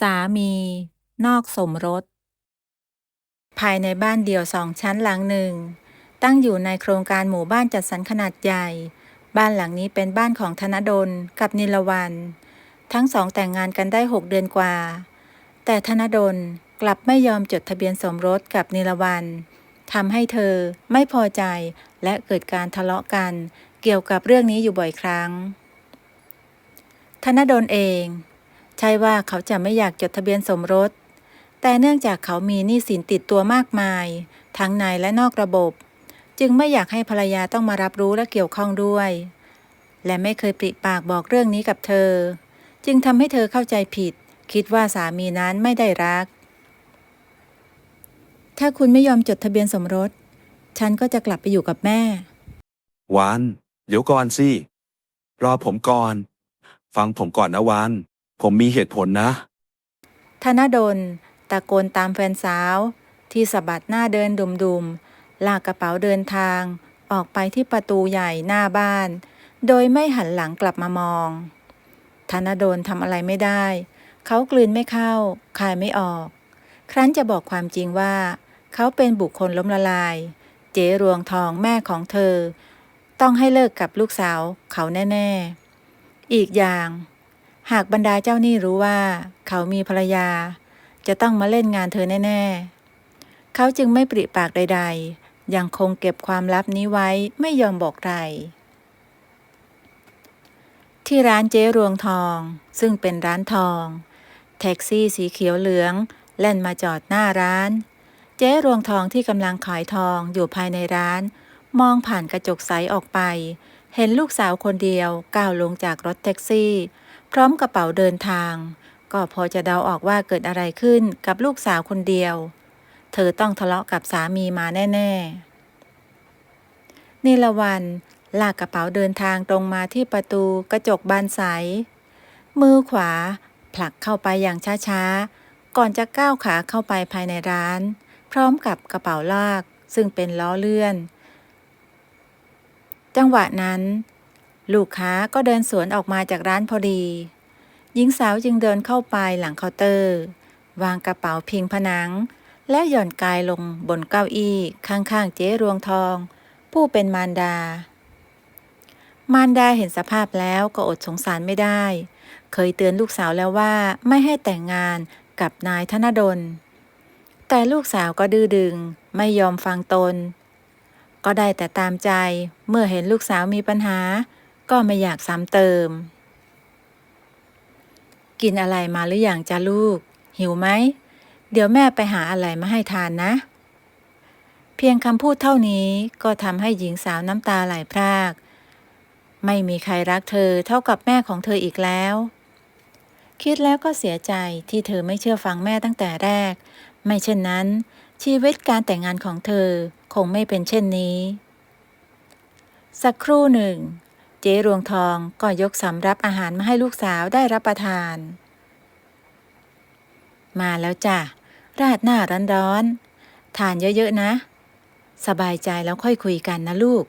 สามี นอกสมรส ภายในบ้านเดี่ยวสองชั้นหลังหนึ่ง ตั้งอยู่ในโครงการหมู่บ้านจัดสรรขนาดใหญ่ บ้านหลังนี้เป็นบ้านของธนดลกับนิลวัน ทั้งสองแต่งงานกันได้หกเดือนกว่า แต่ธนดลกลับไม่ยอมจดทะเบียนสมรสกับนิลวันทำให้เธอไม่พอใจและเกิดการทะเลาะกัน เกี่ยวกับเรื่องนี้อยู่บ่อยครั้ง ธนดลเอง ใช่ว่าเขาจะไม่อยากจดทะเบียนสมรส แต่เนื่องจากเขามีหนี้สินติดตัวมากมาย ทั้งในและนอกระบบ จึงไม่อยากให้ภรรยาต้องมารับรู้และเกี่ยวข้องด้วย และไม่เคยปริปากบอกเรื่องนี้กับเธอ จึงทำให้เธอเข้าใจผิด คิดว่าสามีนั้นไม่ได้รัก ถ้าคุณไม่ยอมจดทะเบียนสมรส ฉันก็จะกลับไปอยู่กับแม่ วาน เดี๋ยวก่อนสิ รอผมก่อน ฟังผมก่อนนะวาน ผมมีเหตุผลนะ ธนดลตะโกนตามแฟนสาว ที่สะบัดหน้าเดินดุมๆ ลากกระเป๋าเดินทาง ออกไปที่ประตูใหญ่หน้าบ้าน โดยไม่หันหลังกลับมามอง ธนดลทำอะไรไม่ได้ เขากลืนไม่เข้า คายไม่ออก ครั้นจะบอกความจริงว่า เขาเป็นบุคคลล้มละลาย เจรวงทองแม่ของเธอ ต้องให้เลิกกับลูกสาวเขาแน่ ๆ อีกอย่าง หากบรรดาเจ้าหนี้รู้ว่า เขามีภรรยา จะต้องมาเล่นงานเธอแน่ ๆ เขาจึงไม่ปริปากใด ๆ ยังคงเก็บความลับนี้ไว้ไม่ยอมบอกใคร ที่ร้านเจ๊รวงทอง ซึ่งเป็นร้านทอง แท็กซี่สีเขียวเหลืองแล่นมาจอดหน้าร้าน เจ๊รวงทองที่กำลังขายทองอยู่ภายในร้าน มองผ่านกระจกใสออกไป เห็นลูกสาวคนเดียวก้าวลงจากรถแท็กซี่ พร้อมกระเป๋าเดินทาง ก็พอจะเดาออกว่าเกิดอะไรขึ้นกับลูกสาวคนเดียว เธอต้องทะเลาะกับสามีมาแน่ ๆนิลวันลากกระเป๋าเดินทางตรงมาที่ประตูกระจกบานใส มือขวา ผลักเข้าไปอย่างช้าๆ ก่อนจะก้าวขาเข้าไปภายในร้าน พร้อมกับกระเป๋าลากซึ่งเป็นล้อเลื่อน จังหวะนั้น ลูกค้าก็เดินสวนออกมาจากร้านพอดี หญิงสาวจึงเดินเข้าไปหลังเคาน์เตอร์ วางกระเป๋าพิงผนัง และหย่อนกายลงบนเก้าอี้ข้างๆเจ๊รวงทอง ผู้เป็นมารดา มารดาเห็นสภาพแล้วก็อดสงสารไม่ได้ เคยเตือนลูกสาวแล้วว่าไม่ให้แต่งงานกับนายธนดล แต่ลูกสาวก็ดื้อดึงไม่ยอมฟังตน ก็ได้แต่ตามใจเมื่อเห็นลูกสาวมีปัญหา ก็ไม่อยากซ้ำเติม กินอะไรมาหรืออยังจ้าลูก หิวไหม เดี๋ยวแม่ไปหาอะไรมาให้ทานนะ เพียงคำพูดเท่านี้ก็ทำให้หญิงสาวน้ำตาไหลพราก ไม่มีใครรักเธอเท่ากับแม่ของเธออีกแล้ว คิดแล้วก็เสียใจที่เธอไม่เชื่อฟังแม่ตั้งแต่แรก ไม่เช่นนั้น ชีวิตการแต่งงานของเธอคงไม่เป็นเช่นนี้สักครู่หนึ่ง เจ๊รวงทองก็ยกสำรับอาหารมาให้ลูกสาวได้รับประทาน มาแล้วจ้ะ ราดหน้าร้อนๆ ทานเยอะๆนะ สบายใจแล้วค่อยคุยกันนะลูก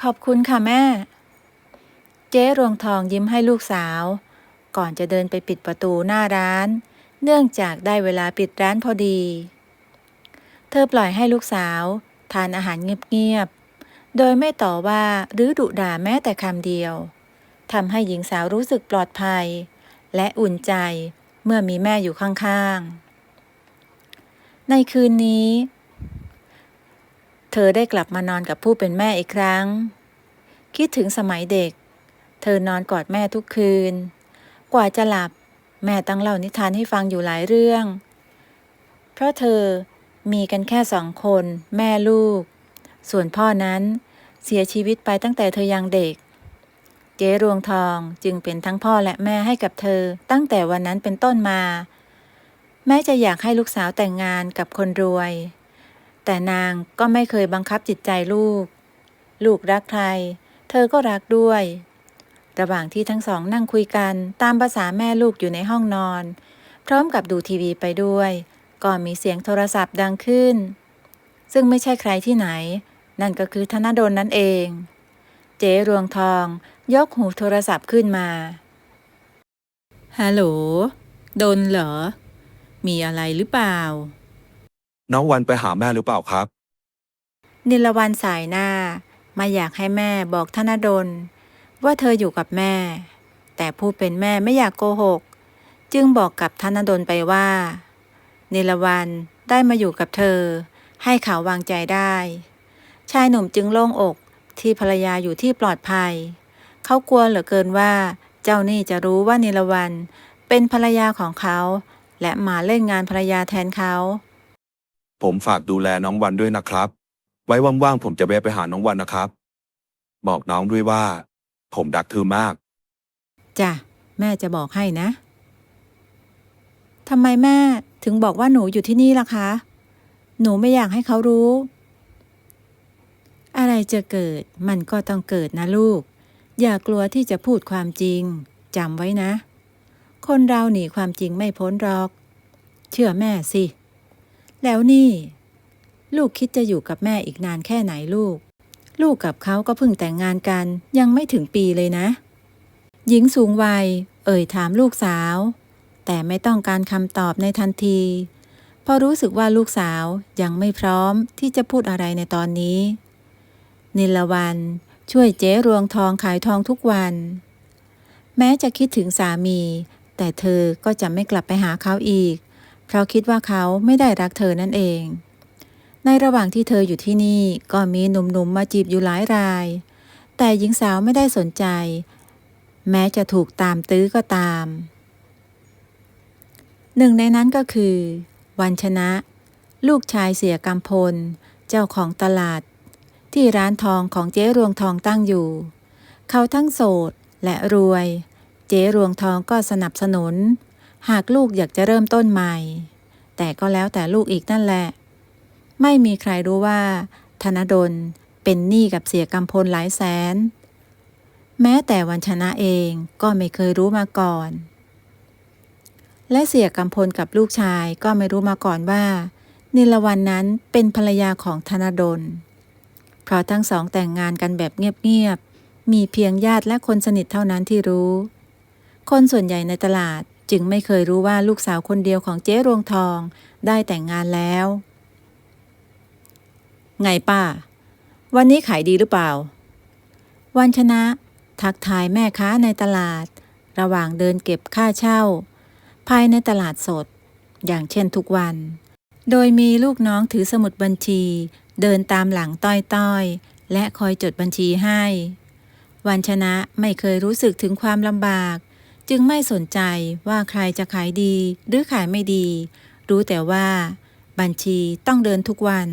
ขอบคุณค่ะแม่ เจ๊รวงทองยิ้มให้ลูกสาว ก่อนจะเดินไปปิดประตูหน้าร้าน เนื่องจากได้เวลาปิดร้านพอดี เธอปล่อยให้ลูกสาว ทานอาหารเงียบๆ โดยไม่ต่อว่าหรือดุด่าแม้แต่คำเดียวทำให้หญิงสาวรู้สึกปลอดภัย และอุ่นใจเมื่อมีแม่อยู่ข้างๆ ในคืนนี้ เธอได้กลับมานอนกับผู้เป็นแม่อีกครั้ง คิดถึงสมัยเด็ก เธอนอนกอดแม่ทุกคืน กว่าจะหลับแม่ตั้งเล่านิทานให้ฟังอยู่หลายเรื่อง เพราะเธอมีกันแค่สองคน แม่ลูก ส่วนพ่อนั้นเสียชีวิตไปตั้งแต่เธอยังเด็กเจ๊รวงทองจึงเป็นทั้งพ่อและแม่ให้กับเธอตั้งแต่วันนั้นเป็นต้นมา แม้จะอยากให้ลูกสาวแต่งงานกับคนรวย แต่นางก็ไม่เคยบังคับจิตใจลูก ลูกรักใคร เธอก็รักด้วย ระหว่างที่ทั้งสองนั่งคุยกันตามภาษาแม่ลูกอยู่ในห้องนอน พร้อมกับดูทีวีไปด้วย ก็มีเสียงโทรศัพท์ดังขึ้น ซึ่งไม่ใช่ใครที่ไหน นั่นก็คือธนดลนั่นเอง เจ๊รวงทอง ยกหูโทรศัพท์ขึ้นมาฮัลโหลดนเหรอ มีอะไรหรือเปล่า น้องวันไปหาแม่หรือเปล่าครับ นิลวันสายหน้า มาอยากให้แม่บอกธนดล ว่าเธออยู่กับแม่ แต่ผู้เป็นแม่ไม่อยากโกหก จึงบอกกับธนดลไปว่านิลวันได้มาอยู่กับเธอ ให้เขาวางใจได้ ชายหนุ่มจึงโล่งอกที่ภรรยาอยู่ที่ปลอดภัย เขากลัวเหลือเกินว่า เจ้านี่จะรู้ว่านิลวันเป็นภรรยาของเขา และมาเล่นงานภรรยาแทนเขา ผมฝากดูแลน้องวันด้วยนะครับ ไว้ว่างๆผมจะแวะไปหาน้องวันนะครับ บอกน้องด้วยว่า ผมรักเธอมาก จ้ะ แม่จะบอกให้นะทำไมแม่ถึงบอกว่าหนูอยู่ที่นี่ล่ะคะ หนูไม่อยากให้เขารู้ อะไรจะเกิดมันก็ต้องเกิดนะลูก อย่ากลัวที่จะพูดความจริงจำไว้นะ คนเราหนีความจริงไม่พ้นหรอก เชื่อแม่สิ แล้วนี่ ลูกคิดจะอยู่กับแม่อีกนานแค่ไหนลูก ลูกกับเขาก็เพิ่งแต่งงานกันยังไม่ถึงปีเลยนะ หญิงสูงวัย เอ่ยถามลูกสาว แต่ไม่ต้องการคำตอบในทันทีเพราะรู้สึกว่าลูกสาวยังไม่พร้อมที่จะพูดอะไรในตอนนี้ นิลวัน ช่วยเจ๊รวงทองขายทองทุกวัน แม้จะคิดถึงสามี แต่เธอก็จะไม่กลับไปหาเขาอีก เพราะคิดว่าเขาไม่ได้รักเธอนั่นเอง ในระหว่างที่เธออยู่ที่นี่ก็มีหนุ่มๆมาจีบอยู่หลายราย แต่หญิงสาวไม่ได้สนใจ แม้จะถูกตามตื้อก็ตาม หนึ่งในนั้นก็คือ วันชนะ ลูกชายเสียกำพล เจ้าของตลาด ที่ร้านทองของเจ๊รวงทองตั้งอยู่ เขาทั้งโสดและรวย เจ๊รวงทองก็สนับสนุน หากลูกอยากจะเริ่มต้นใหม่ แต่ก็แล้วแต่ลูกอีกนั่นแหละ ไม่มีใครรู้ว่า ธนดลเป็นหนี้กับเสียกำพลหลายแสน แม้แต่วันชนะเองก็ไม่เคยรู้มาก่อน และเสียกำพลกับลูกชายก็ไม่รู้มาก่อนว่านิลวันนั้นเป็นภรรยาของธนดล ราะทั้งสองแต่งงานกันแบบเงียบๆ มีเพียงญาติและคนสนิทเท่านั้นที่รู้ คนส่วนใหญ่ในตลาดจึงไม่เคยรู้ว่าลูกสาวคนเดียวของเจ๊รวงทองได้แต่งงานแล้ว ไงป้า วันนี้ขายดีหรือเปล่า วันชนะ ทักทายแม่ค้าในตลาด ระหว่างเดินเก็บค่าเช่า ภายในตลาดสด อย่างเช่นทุกวัน โดยมีลูกน้องถือสมุดบัญชี เดินตามหลังต้อยๆ และคอยจดบัญชีให้ วันชนะไม่เคยรู้สึกถึงความลำบาก จึงไม่สนใจว่าใครจะขายดีหรือขายไม่ดี รู้แต่ว่า บัญชีต้องเดินทุกวัน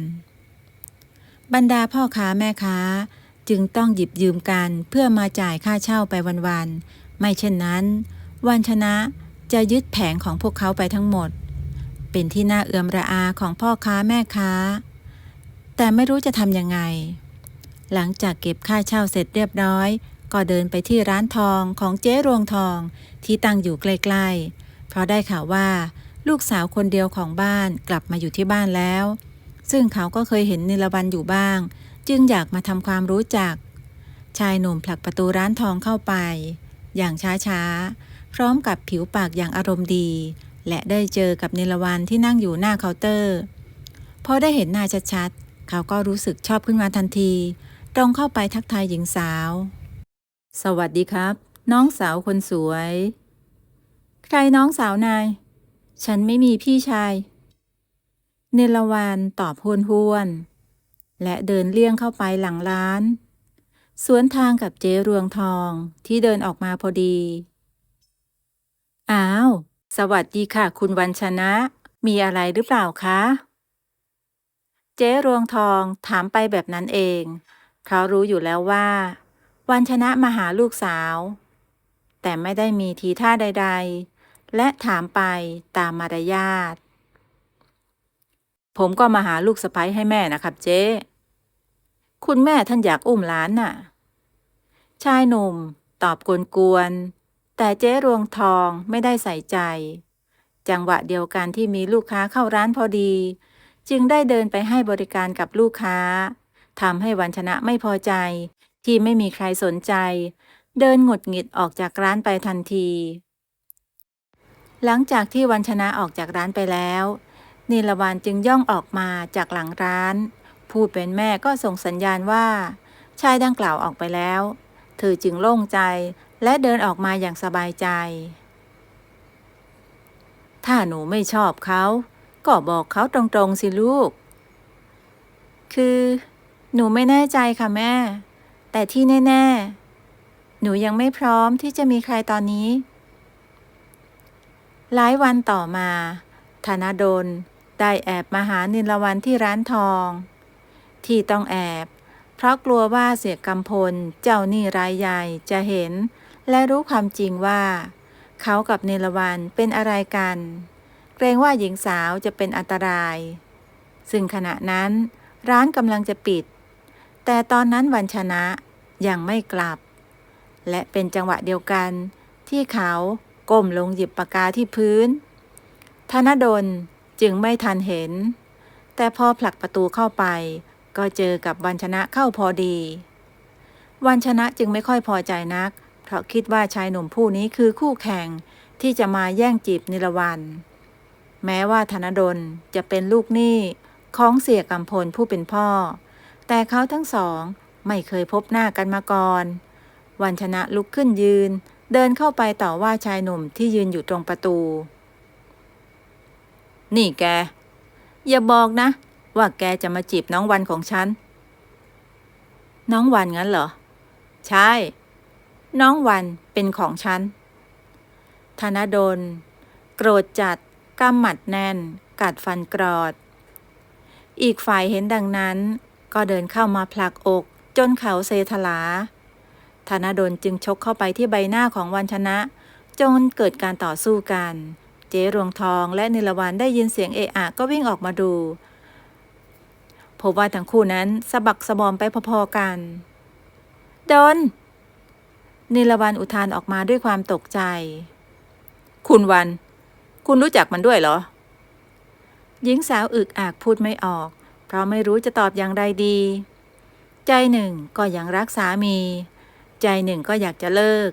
บรรดาพ่อค้าแม่ค้าจึงต้องหยิบยืมกันเพื่อมาจ่ายค่าเช่าไปวันๆ ไม่เช่นนั้น วันชนะจะยึดแผงของพวกเขาไปทั้งหมด เป็นที่น่าเอือมระอาของพ่อค้าแม่ค้า แต่ไม่รู้จะทำยังไง หลังจากเก็บค่าเช่าเสร็จเรียบร้อย ก็เดินไปที่ร้านทองของเจ๊รวงทองที่ตั้งอยู่ใกล้ๆ เพราะได้ข่าวว่า ลูกสาวคนเดียวของบ้านกลับมาอยู่ที่บ้านแล้ว ซึ่งเขาก็เคยเห็นนิลวันอยู่บ้าง จึงอยากมาทำความรู้จัก ชายหนุ่มผลักประตูร้านทองเข้าไป อย่างช้าๆ พร้อมกับผิวปากอย่างอารมณ์ดี และได้เจอกับนิลวันที่นั่งอยู่หน้าเคาน์เตอร์พอได้เห็นหน้าชัดๆ เขาก็รู้สึกชอบขึ้นมาทันที ตรงเข้าไปทักทายหญิงสาว สวัสดีครับ น้องสาวคนสวย ใครน้องสาวนาย ฉันไม่มีพี่ชาย เนลวันตอบห้วนห้วนๆและเดินเลี่ยงเข้าไปหลังร้าน สวนทางกับเจ๊รวงทองที่เดินออกมาพอดี อ้าว สวัสดีค่ะ คุณวันชนะ มีอะไรหรือเปล่าคะ เจ๊รวงทองถามไปแบบนั้นเอง เขารู้อยู่แล้วว่า วันชนะมาหาลูกสาว แต่ไม่ได้มีทีท่าใด ๆ และถามไปตามมารยาทผมก็มาหาลูกสะใภ้ให้แม่นะครับเจ๊ คุณแม่ท่านอยากอุ้มหลานน่ะ ชายหนุ่ม ตอบกวนๆ แต่เจ๊รวงทองไม่ได้ใส่ใจ จังหวะเดียวกันที่มีลูกค้าเข้าร้านพอดี จึงได้เดินไปให้บริการกับลูกค้าทำให้วันชนะไม่พอใจ ที่ไม่มีใครสนใจ เดินหงุดหงิดออกจากร้านไปทันที หลังจากที่วันชนะออกจากร้านไปแล้วนีลวันจึงย่องออกมาจากหลังร้าน ผู้เป็นแม่ก็ส่งสัญญาณว่า ชายดังกล่าวออกไปแล้ว เธอจึงโล่งใจและเดินออกมาอย่างสบายใจ ถ้าหนูไม่ชอบเขา ก็บอกเขาตรงๆสิลูก คือ หนูไม่แน่ใจค่ะแม่ แต่ที่แน่ ๆ หนูยังไม่พร้อมที่จะมีใครตอนนี้ หลายวันต่อมาธนดลได้แอบมาหานิลวันที่ร้านทอง ที่ต้องแอบ เพราะกลัวว่าเสียกำพลเจ้าหนี้รายใหญ่จะเห็น และรู้ความจริงว่า เขากับนิลวันเป็นอะไรกัน เกรงว่าหญิงสาวจะเป็นอันตราย ซึ่งขณะนั้นร้านกำลังจะปิด แต่ตอนนั้นวันชนะยังไม่กลับ และเป็นจังหวะเดียวกันที่เขาก้มลงหยิบปากกาที่พื้น ธนดลจึงไม่ทันเห็น แต่พอผลักประตูเข้าไป ก็เจอกับวันชนะเข้าพอดี วันชนะจึงไม่ค่อยพอใจนัก เพราะคิดว่าชายหนุ่มผู้นี้คือคู่แข่งที่จะมาแย่งจีบนิรวัน แม้ว่าธนดลจะเป็นลูกหนี้ของเสียกำพลผู้เป็นพ่อ แต่เขาทั้งสองไม่เคยพบหน้ากันมาก่อน วันชนะลุกขึ้นยืน เดินเข้าไปต่อว่าชายหนุ่มที่ยืนอยู่ตรงประตู นี่แก อย่าบอกนะ ว่าแกจะมาจีบน้องวันของฉัน น้องวันงั้นเหรอ ใช่ น้องวันเป็นของฉันธนดล โกรธจัด กำหมัดแน่น กัดฟันกรอด อีกฝ่ายเห็นดังนั้น ก็เดินเข้ามาผลักอกจนเขาเซทลา ธนดลจึงชกเข้าไปที่ใบหน้าของวันชนะ จนเกิดการต่อสู้กัน เจ๊รวงทองและนิลวันได้ยินเสียงเอะอะก็วิ่งออกมาดู พบว่าทั้งคู่นั้นสะบักสะบอมไปพอๆกัน ดน นิลวันอุทานออกมาด้วยความตกใจ คุณวัน คุณรู้จักมันด้วยเหรอ หญิงสาวอึกอักพูดไม่ออก เพราะไม่รู้จะตอบอย่างไรดี ใจหนึ่งก็ยังรักสามี ใจหนึ่งก็อยากจะเลิก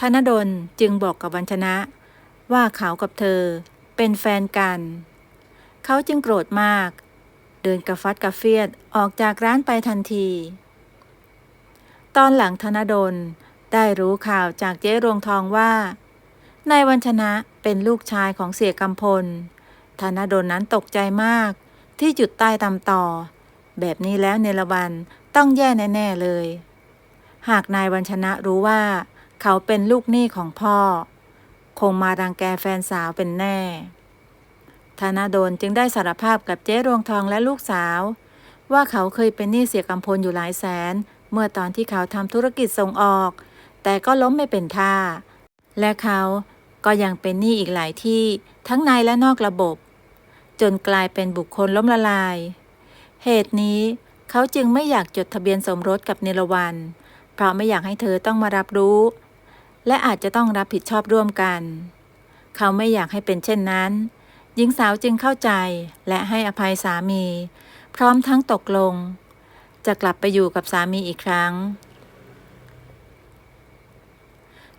ธนดลจึงบอกกับวันชนะ ว่าเขากับเธอเป็นแฟนกัน เขาจึงโกรธมาก เดินกระฟัดกระเฟียดออกจากร้านไปทันที ตอนหลังธนดลได้รู้ข่าวจากเจ๊รวงทองว่า นายวันชนะ เป็นลูกชายของเสียกำพล ธนดลนั้นตกใจมาก ที่จุดใต้ตำต่อ แบบนี้แล้วเนรวันต้องแย่แน่ ๆ เลย หากนายวันชนะรู้ว่า เขาเป็นลูกหนี้ของพ่อ คงมารังแกแฟนสาวเป็นแน่ ธนาโดนจึงได้สารภาพกับเจ๊รวงทองและลูกสาว ว่าเขาเคยเป็นหนี้เสียกำพลอยู่หลายแสน เมื่อตอนที่เขาทำธุรกิจส่งออก แต่ก็ล้มไม่เป็นท่า และเขา ก็ยังเป็นหนี้อีกหลายที่ทั้งในและนอกระบบ จนกลายเป็นบุคคลล้มละลาย เหตุนี้เขาจึงไม่อยากจดทะเบียนสมรสกับเนรวัน เพราะไม่อยากให้เธอต้องมารับรู้ และอาจจะต้องรับผิดชอบร่วมกัน เขาไม่อยากให้เป็นเช่นนั้น หญิงสาวจึงเข้าใจและให้อภัยสามี พร้อมทั้งตกลง จะกลับไปอยู่กับสามีอีกครั้ง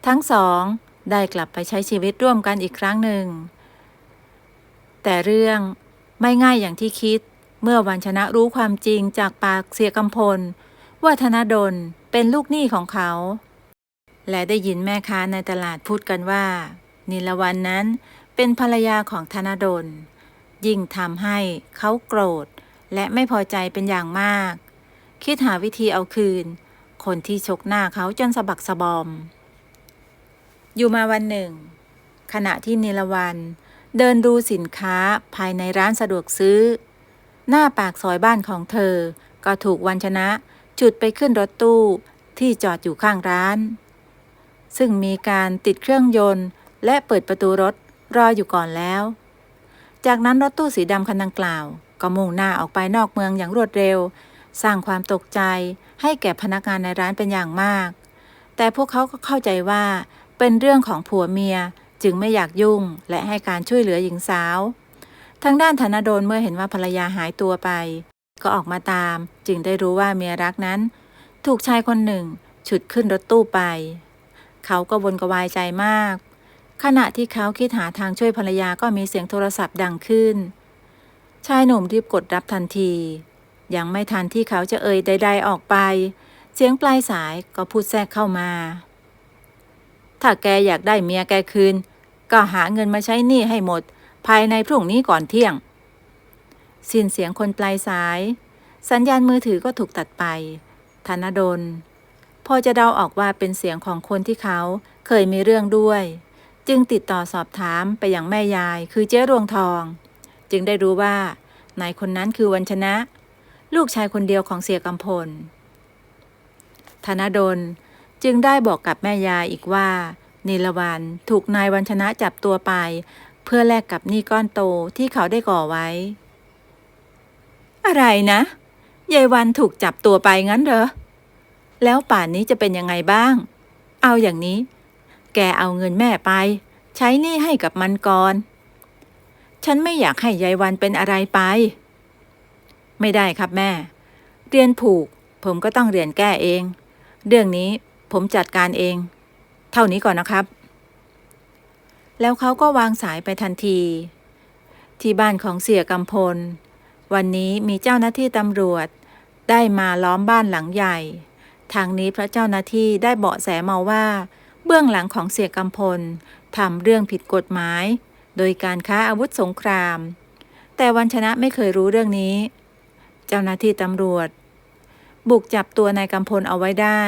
ทั้งสอง ได้กลับไปใช้ชีวิตร่วมกันอีกครั้งหนึ่ง แต่เรื่องไม่ง่ายอย่างที่คิดเมื่อวันชนะรู้ความจริงจากปากเสียกำพล ว่าธนดลเป็นลูกหนี้ของเขา และได้ยินแม่ค้าในตลาดพูดกันว่า นิลวันนั้นเป็นภรรยาของธนดล ยิ่งทำให้เขาโกรธ และไม่พอใจเป็นอย่างมาก คิดหาวิธีเอาคืน คนที่ชกหน้าเขาจนสะบักสะบอม อยู่มาวันหนึ่ง ขณะที่นิลวัน เดินดูสินค้าภายในร้านสะดวกซื้อ หน้าปากซอยบ้านของเธอ ก็ถูกวันชนะ จุดไปขึ้นรถตู้ที่จอดอยู่ข้างร้าน ซึ่งมีการติดเครื่องยนต์ และเปิดประตูรถรออยู่ก่อนแล้ว จากนั้นรถตู้สีดำคันดังกล่าว ก็มุ่งหน้าออกไปนอกเมืองอย่างรวดเร็ว สร้างความตกใจให้แก่พนักงานในร้านเป็นอย่างมาก แต่พวกเขาก็เข้าใจว่า เป็นเรื่องของผัวเมียจึงไม่อยากยุ่งและให้การช่วยเหลือหญิงสาว ทางด้านธนดลเมื่อเห็นว่าภรรยาหายตัวไป ก็ออกมาตาม จึงได้รู้ว่าเมียรักนั้น ถูกชายคนหนึ่ง ฉุดขึ้นรถตู้ไป เขาก็วนกวายใจมาก ขณะที่เขาคิดหาทางช่วยภรรยาก็มีเสียงโทรศัพท์ดังขึ้น ชายหนุ่มรีบกดรับทันที ยังไม่ทันที่เขาจะเอ่ยใด ๆออกไป เสียงปลายสายก็พูดแทรกเข้ามา ถ้าแกอยากได้เมียแกคืน ก็หาเงินมาใช้หนี้ให้หมด ภายในพรุ่งนี้ก่อนเที่ยง สิ้นเสียงคนปลายสาย สัญญาณมือถือก็ถูกตัดไป ธนดล พอจะเดาออกว่าเป็นเสียงของคนที่เขาเคยมีเรื่องด้วย จึงติดต่อสอบถามไปยังแม่ยาย คือเจ๊รวงทอง จึงได้รู้ว่านายคนนั้นคือวันชนะ ลูกชายคนเดียวของเสียกำพลธนดล จึงได้บอกกับแม่ยายอีกว่านิลวันถูกนายวันชนะจับตัวไป เพื่อแลกกับหนี้ก้อนโตที่เขาได้ก่อไว้ อะไรนะยายวันถูกจับตัวไปงั้นเหรอ แล้วป่านนี้จะเป็นยังไงบ้าง เอาอย่างนี้ แกเอาเงินแม่ไป ใช้หนี้ให้กับมันก่อน ฉันไม่อยากให้ยายวันเป็นอะไรไป ไม่ได้ครับแม่ เรียนผูก ผมก็ต้องเรียนแก้เอง เรื่องนี้ ผมจัดการเอง เท่านี้ก่อนนะครับ แล้วเขาก็วางสายไปทันที ที่บ้านของเสียกำพล วันนี้มีเจ้าหน้าที่ตำรวจ ได้มาล้อมบ้านหลังใหญ่ ทางนี้พระเจ้าหน้าที่ได้เบาะแสมาว่า เบื้องหลังของเสียกำพลทำเรื่องผิดกฎหมาย โดยการค้าอาวุธสงคราม แต่วันชนะไม่เคยรู้เรื่องนี้ เจ้าหน้าที่ตำรวจ บุกจับตัวนายกำพลเอาไว้ได้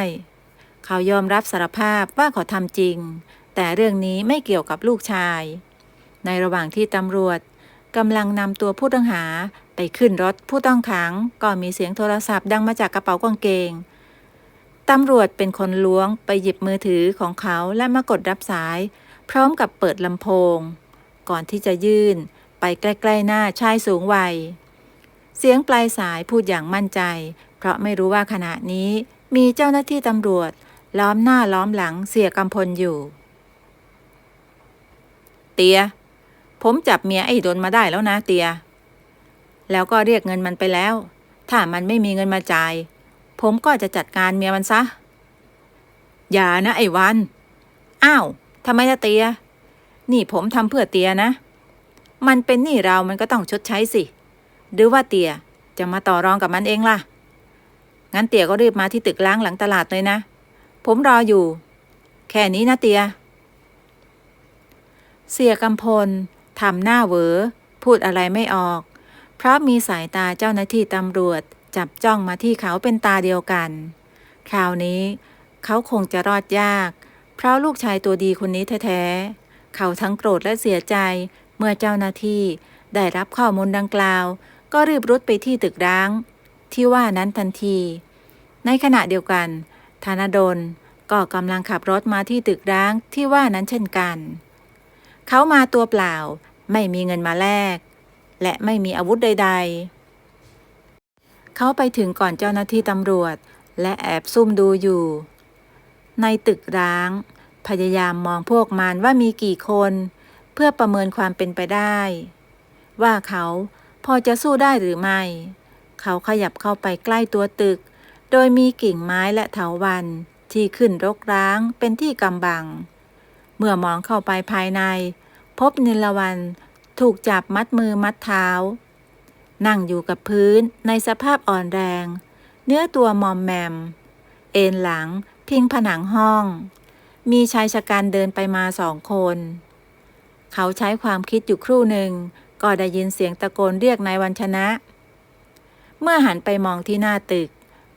เขายอมรับสารภาพว่าเขาทำจริง แต่เรื่องนี้ไม่เกี่ยวกับลูกชาย ในระหว่างที่ตำรวจกำลังนำตัวผู้ต้องหาไปขึ้นรถผู้ต้องขังก็มีเสียงโทรศัพท์ดังมาจากกระเป๋ากางเกง ตำรวจเป็นคนล้วงไปหยิบมือถือของเขาและมากดรับสาย พร้อมกับเปิดลำโพง ก่อนที่จะยื่นไปใกล้ๆหน้าชายสูงวัย เสียงปลายสายพูดอย่างมั่นใจ เพราะไม่รู้ว่าขณะนี้มีเจ้าหน้าที่ตำรวจ ล้อมหน้าล้อมหลังเสียกำพลอยู่ เตีย ผมจับเมียไอ้ดนมาได้แล้วนะเตีย แล้วก็เรียกเงินมันไปแล้ว ถ้ามันไม่มีเงินมาจ่าย ผมก็จะจัดการเมียมันซะ อย่านะไอ้วัน อ้าวทำไมล่ะเตีย นี่ผมทำเพื่อเตียนะ มันเป็นหนี้เรามันก็ต้องชดใช้สิ หรือว่าเตียจะมาต่อรองกับมันเองล่ะ งั้นเตียก็รีบมาที่ตึกล้างหลังตลาดเลยนะ ผมรออยู่ แค่นี้นะเตีย เสียกำพลทำหน้าเวอ พูดอะไรไม่ออก เพราะมีสายตาเจ้าหน้าที่ตำรวจ จับจ้องมาที่เขาเป็นตาเดียวกัน คราวนี้ เขาคงจะรอดยาก เพราะลูกชายตัวดีคนนี้แท้ๆ เขาทั้งโกรธและเสียใจเมื่อเจ้าหน้าที่ได้รับข้อมูลดังกล่าว ก็รีบรุดไปที่ตึกร้าง ที่ว่านั้นทันที ในขณะเดียวกัน ธนดลก็กำลังขับรถมาที่ตึกร้างที่ว่านั้นเช่นกัน เขามาตัวเปล่าไม่มีเงินมาแลก และไม่มีอาวุธใด ๆ เขาไปถึงก่อนเจ้าหน้าที่ตำรวจ และแอบซุ่มดูอยู่ ในตึกร้าง พยายามมองพวกมันว่ามีกี่คน เพื่อประเมินความเป็นไปได้ ว่าเขาพอจะสู้ได้หรือไม่ เขาขยับเข้าไปใกล้ตัวตึก โดยมีกิ่งไม้และเถาวันที่ขึ้นรกร้างเป็นที่กำบัง เมื่อมองเข้าไปภายใน พบนิลวันถูกจับมัดมือมัดเท้า นั่งอยู่กับพื้นในสภาพอ่อนแรง เนื้อตัวมอมแมม เอนหลังพิงผนังห้อง มีชายชะกันเดินไปมาสองคน เขาใช้ความคิดอยู่ครู่หนึ่ง ก็ได้ยินเสียงตะโกนเรียกนายวันชนะ เมื่อหันไปมองที่หน้าตึก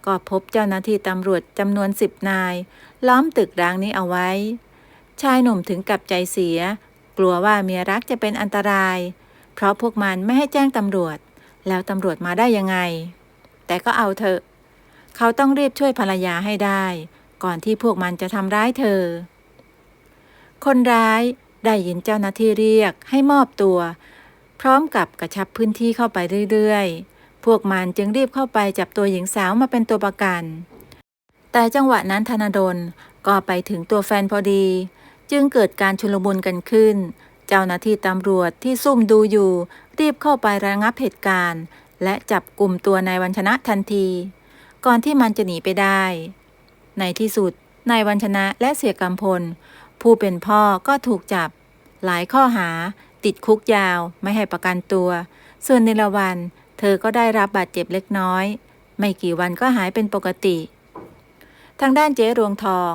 ก็พบเจ้าหน้าที่ตำรวจจำนวนสิบนาย ล้อมตึกร้างนี้เอาไว้ ชายหนุ่มถึงกับใจเสีย กลัวว่าเมียรักจะเป็นอันตราย เพราะพวกมันไม่ให้แจ้งตำรวจ แล้วตำรวจมาได้ยังไง แต่ก็เอาเถอะ เขาต้องรีบช่วยภรรยาให้ได้ ก่อนที่พวกมันจะทำร้ายเธอ คนร้ายได้ยินเจ้าหน้าที่เรียกให้มอบตัว พร้อมกับกระชับพื้นที่เข้าไปเรื่อยๆ พวกมันจึงรีบเข้าไปจับตัวหญิงสาวมาเป็นตัวประกัน แต่จังหวะนั้นธนดลก็ไปถึงตัวแฟนพอดี จึงเกิดการชุลมุนกันขึ้น เจ้าหน้าที่ตำรวจที่ซุ่มดูอยู่ รีบเข้าไประงับเหตุการณ์ และจับกลุ่มตัวนายวันชนะทันที ก่อนที่มันจะหนีไปได้ ในที่สุดนายวันชนะและเสียกำพล ผู้เป็นพ่อก็ถูกจับ หลายข้อหาติดคุกยาวไม่ให้ประกันตัว ส่วนในละวัน เธอก็ได้รับบาดเจ็บเล็กน้อย ไม่กี่วันก็หายเป็นปกติ ทางด้านเจ๊รวงทอง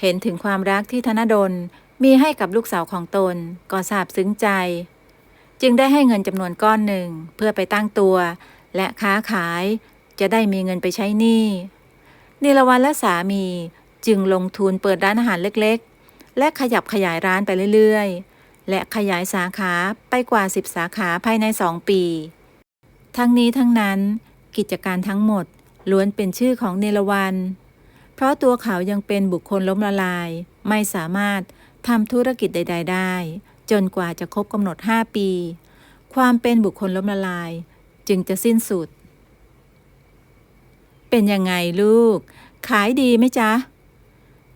เห็นถึงความรักที่ธนดลมีให้กับลูกสาวของตนก็ซาบซึ้งใจ จึงได้ให้เงินจำนวนก้อนหนึ่งเพื่อไปตั้งตัว และค้าขายจะได้มีเงินไปใช้หนี้นิลวันและสามีจึงลงทุนเปิดร้านอาหารเล็กๆ และขยับขยายร้านไปเรื่อยๆ และขยายสาขาไปกว่า 10 สาขาภายใน 2 ปี ทั้งนี้ทั้งนั้นกิจการทั้งหมดล้วนเป็นชื่อของเนรวัน เพราะตัวเขายังเป็นบุคคลล้มละลาย ไม่สามารถทำธุรกิจใด ๆ ได้ จนกว่าจะครบกำหนด 5 ปี ความเป็นบุคคลล้มละลาย จึงจะสิ้นสุด เป็นยังไงลูก ขายดีไหมจ๊ะ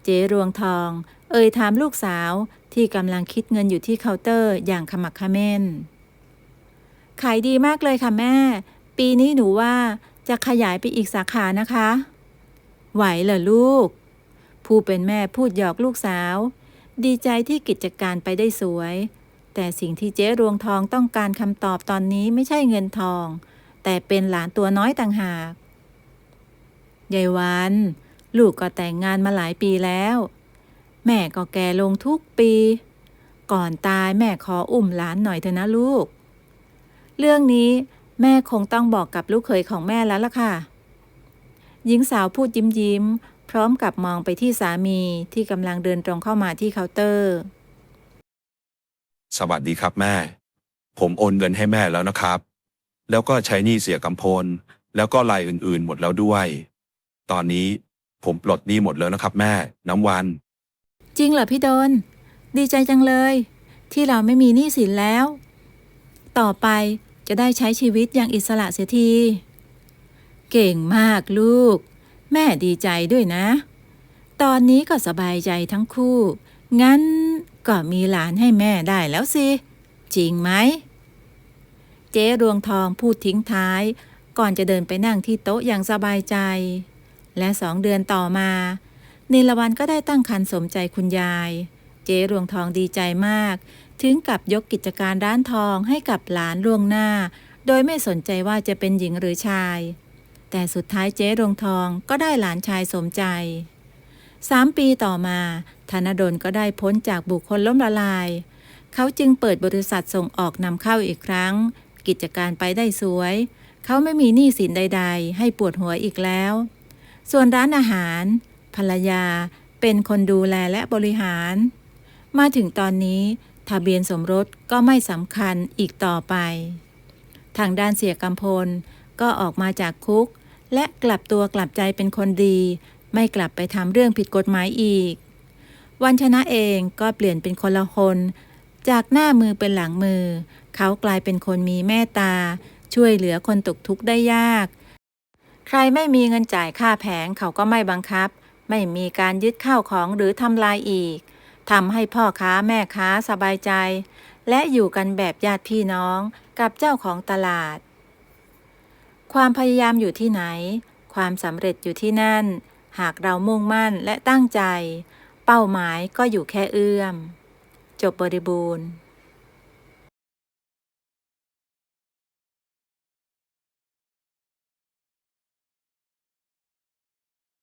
เจรวงทอง เอ่ยถามลูกสาวที่กำลังคิดเงินอยู่ที่เคาน์เตอร์อย่างขมักขม้น ขายดีมากเลยค่ะแม่ ปีนี้หนูว่าจะขยายไปอีกสาขานะคะ ไหวเหรอลูก ผู้เป็นแม่พูดหยอกลูกสาว ดีใจที่กิจการไปได้สวย แต่สิ่งที่เจ๊รวงทองต้องการคำตอบตอนนี้ไม่ใช่เงินทอง แต่เป็นหลานตัวน้อยต่างหาก ยายวัน ลูกก็แต่งงานมาหลายปีแล้ว แม่ก็แก่ลงทุกปี ก่อนตายแม่ขออุ้มหลานหน่อยเถอะนะลูก เรื่องนี้แม่คงต้องบอกกับลูกเขยของแม่แล้วล่ะค่ะ หญิงสาวพูดยิ้มยิ้มๆพร้อมกับมองไปที่สามีที่กำลังเดินตรงเข้ามาที่เคาน์เตอร์ สวัสดีครับแม่ ผมโอนเงินให้แม่แล้วนะครับ แล้วก็ใช้หนี้เสียกำพล แล้วก็รายอื่นๆหมดแล้วด้วย ตอนนี้ผมปลดหนี้หมดแล้วนะครับ แม่ น้ำวัน จริงเหรอพี่ดน ดีใจจังเลย ที่เราไม่มีหนี้สินแล้ว ต่อไป จะได้ใช้ชีวิตอย่างอิสระเสียที เก่งมากลูก แม่ดีใจด้วยนะ ตอนนี้ก็สบายใจทั้งคู่ งั้นก็มีหลานให้แม่ได้แล้วสิ จริงไหม เจ๊รวงทองพูดทิ้งท้าย ก่อนจะเดินไปนั่งที่โต๊ะอย่างสบายใจ และสองเดือนต่อมานิลวันก็ได้ตั้งครรภ์สมใจคุณยาย เจ๊รวงทองดีใจมาก ถึงกับยกกิจการร้านทองให้กับหลานล่วงหน้า โดยไม่สนใจว่าจะเป็นหญิงหรือชาย แต่สุดท้ายเจ๊รวงทองก็ได้หลานชายสมใจสามปีต่อมาธนดลก็ได้พ้นจากบุคคลล้มละลาย เขาจึงเปิดบริษัทส่งออกนำเข้าอีกครั้ง กิจการไปได้สวย เขาไม่มีหนี้สินใด ๆ ให้ปวดหัวอีกแล้ว ส่วนร้านอาหาร ภรรยาเป็นคนดูแลและบริหาร มาถึงตอนนี้ ทะเบียนสมรสก็ไม่สำคัญอีกต่อไป ทางด้านเสียกำพลก็ออกมาจากคุก และกลับตัวกลับใจเป็นคนดี ไม่กลับไปทำเรื่องผิดกฎหมายอีก วันชนะเองก็เปลี่ยนเป็นคนละคน จากหน้ามือเป็นหลังมือ เขากลายเป็นคนมีเมตตา ช่วยเหลือคนตกทุกข์ได้ยาก ใครไม่มีเงินจ่ายค่าแผงเขาก็ไม่บังคับ ไม่มีการยึดข้าวของหรือทำลายอีก ทำให้พ่อค้าแม่ค้าสบายใจ และอยู่กันแบบญาติพี่น้องกับเจ้าของตลาด ความพยายามอยู่ที่ไหน ความสำเร็จอยู่ที่นั่น หากเรามุ่งมั่นและตั้งใจ เป้าหมายก็อยู่แค่เอื้อม จบบริบูรณ์